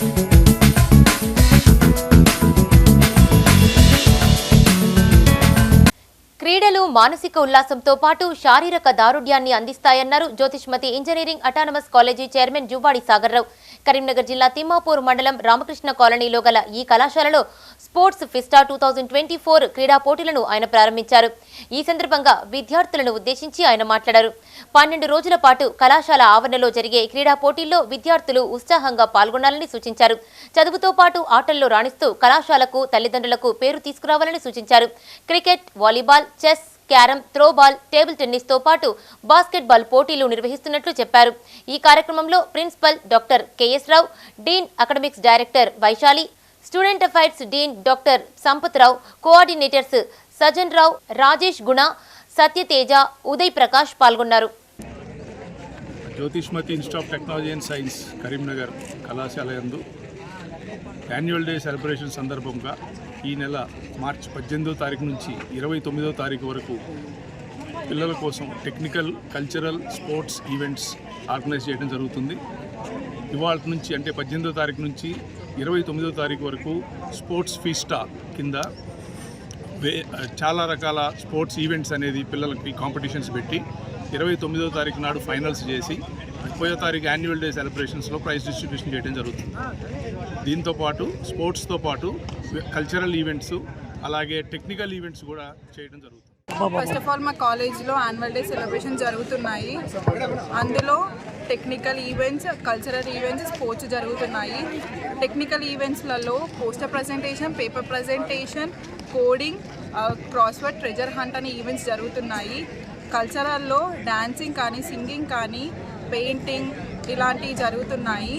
Thank you. మానసిక ఉల్లాసంతో పాటు శారీరక దారుఢ్యాన్ని అందిస్తాయన్నారు Jyothishmathi engineering autonomous college chairman Juvvadi Sagar Rao. Karimnagar జిల్లా తిమ్మాపూర్ మండలం రామకృష్ణ కాలనీలో గల ఈ కళాశాలలో sports fiesta two thousand twenty four క్రీడా పోటీలను ఆయన ప్రారంభించారు. ఈ సందర్భంగా విద్యార్థులను ఉద్దేశించి ఆయన మాట్లాడారు. పన్నెండు రోజుల పాటు కళాశాల ఆవరణలో జరిగే క్రీడా పోటీల్లో విద్యార్థులు ఉత్సాహంగా పాల్గొనాలని సూచించారు. చదువుతో పాటు ఆటల్లో రాణిస్తూ కళాశాలకు తల్లిదండ్రులకు పేరు తీసుకురావాలని సూచించారు. Cricket volleyball chess carrom throwball table టెన్నిస్తో పాటు బాస్కెట్బాల్ పోటీలు నిర్వహిస్తున్నట్లు చెప్పారు. ఈ కార్యక్రమంలో principal doctor KS Rao dean academics director Vaishali student affairs dean doctor Sampath Rao coordinators Sajan Rao Rajesh Guna Satyateja Uday Prakash పాల్గొన్నారు. Jyothishmathi institute of technology and science Karimnagar కళాశాల యందు annual day celebration సందర్భంగా ఈ నెల మార్చి పద్దెనిమిదో తారీఖు నుంచి ఇరవై తొమ్మిదో తారీఖు వరకు పిల్లల కోసం technical cultural sports events organise చేయడం జరుగుతుంది. ఇవాళ నుంచి అంటే పద్దెనిమిదో తారీఖు నుంచి ఇరవై తొమ్మిదో తారీఖు వరకు స్పోర్ట్స్ ఫీస్టా కింద వే చాలా రకాల స్పోర్ట్స్ ఈవెంట్స్ అనేది పిల్లలకి కాంపిటీషన్స్ పెట్టి ఇరవై తొమ్మిదో తారీఖు నాడు ఫైనల్స్ చేసి ముప్పయో తారీఖు యాన్యువల్ డే సెలబ్రేషన్స్లో ప్రైజ్ డిస్ట్రిబ్యూషన్ చేయడం జరుగుతుంది. దీంతో పాటు స్పోర్ట్స్తో పాటు కల్చరల్ ఈవెంట్స్ అలాగే టెక్నికల్ ఈవెంట్స్ కూడా చేయడం జరుగుతుంది. ఫస్ట్ ఆఫ్ ఆల్ మా కాలేజ్లో యాన్యువల్ డే సెలబ్రేషన్ జరుగుతున్నాయి. అందులో technical events cultural events sports జరుగుతున్నాయి. Technical ఈవెంట్స్లలో poster presentation paper presentation coding crossword treasure hunt అనే ఈవెంట్స్ జరుగుతున్నాయి. కల్చరల్లో డాన్సింగ్ కానీ సింగింగ్ కానీ పెయింటింగ్ ఇలాంటివి జరుగుతున్నాయి.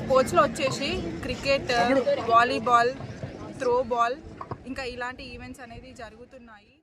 స్పోర్ట్స్లో వచ్చేసి క్రికెట్ వాలీబాల్ త్రో బాల్ ఇంకా ఇలాంటి ఈవెంట్స్ అనేది జరుగుతున్నాయి.